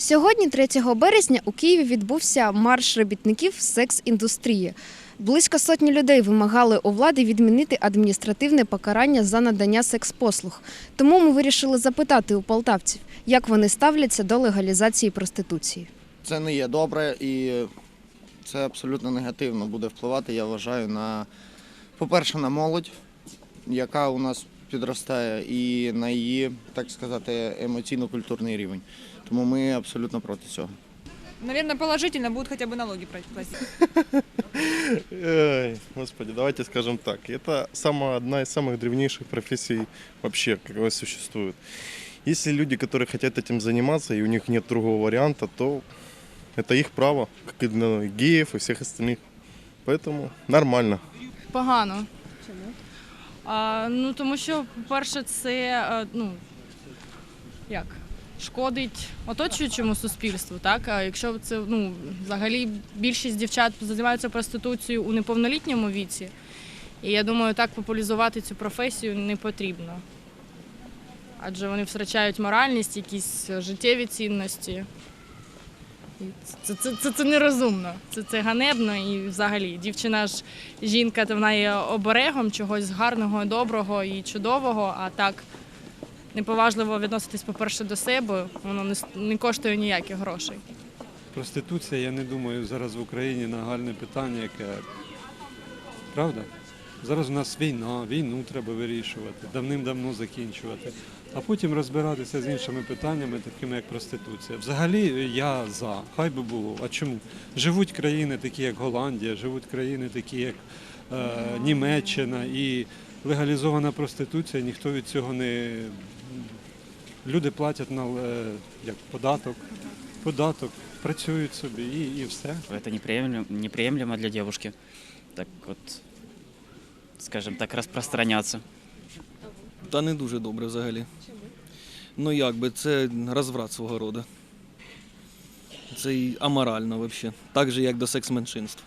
Сьогодні, 3 березня, у Києві відбувся марш робітників секс-індустрії. Близько сотні людей вимагали у влади відмінити адміністративне покарання за надання секс-послуг. Тому ми вирішили запитати у полтавців, як вони ставляться до легалізації проституції. Це не є добре і це абсолютно негативно буде впливати, я вважаю, на, по-перше, на молодь, яка у нас підростає, і на її, так сказати, емоційно-культурний рівень. Тому ми абсолютно проти цього. Наверное, положительно будут хотя бы налоги платить. Ой, господи, давайте скажем так. Это самая, одна из самых древнейших профессий вообще, какая существует. Если люди, которые хотят этим заниматься, и у них нет другого варианта, то это их право, как и на геев и всех остальных. Поэтому нормально. Погано. А, ну тому що, по-перше, це е, ну як шкодить оточуючому суспільству, так? А якщо це ну взагалі більшість дівчат займаються проституцією у неповнолітньому віці, і я думаю, так популяризувати цю професію не потрібно. Адже вони втрачають моральність, якісь життєві цінності. Це, це, це, це нерозумно, це, це ганебно і взагалі дівчина ж жінка, то вона є оберегом чогось гарного, доброго і чудового, а так неповажливо відноситись, по-перше, до себе, воно не, не коштує ніяких грошей. Проституція, я не думаю, зараз в Україні нагальне питання, яке правда? Зараз у нас війна, війну треба вирішувати, давним-давно закінчувати, а потім розбиратися з іншими питаннями, такими як проституція. Взагалі я за, хай би було. А чому? Живуть країни такі, як Голландія, живуть країни такі, як е, Німеччина, і легалізована проституція, ніхто від цього не. Люди платять на е, як, податок, податок, працюють собі і, і все. Это неприемлемо, неприемлемо для девушки. Так вот, скажем так, розпространятися. Та не дуже добре взагалі. Чому? Ну як би, це розврат свого роду. Це і аморально взагалі. Так же, як до секс-меншинств.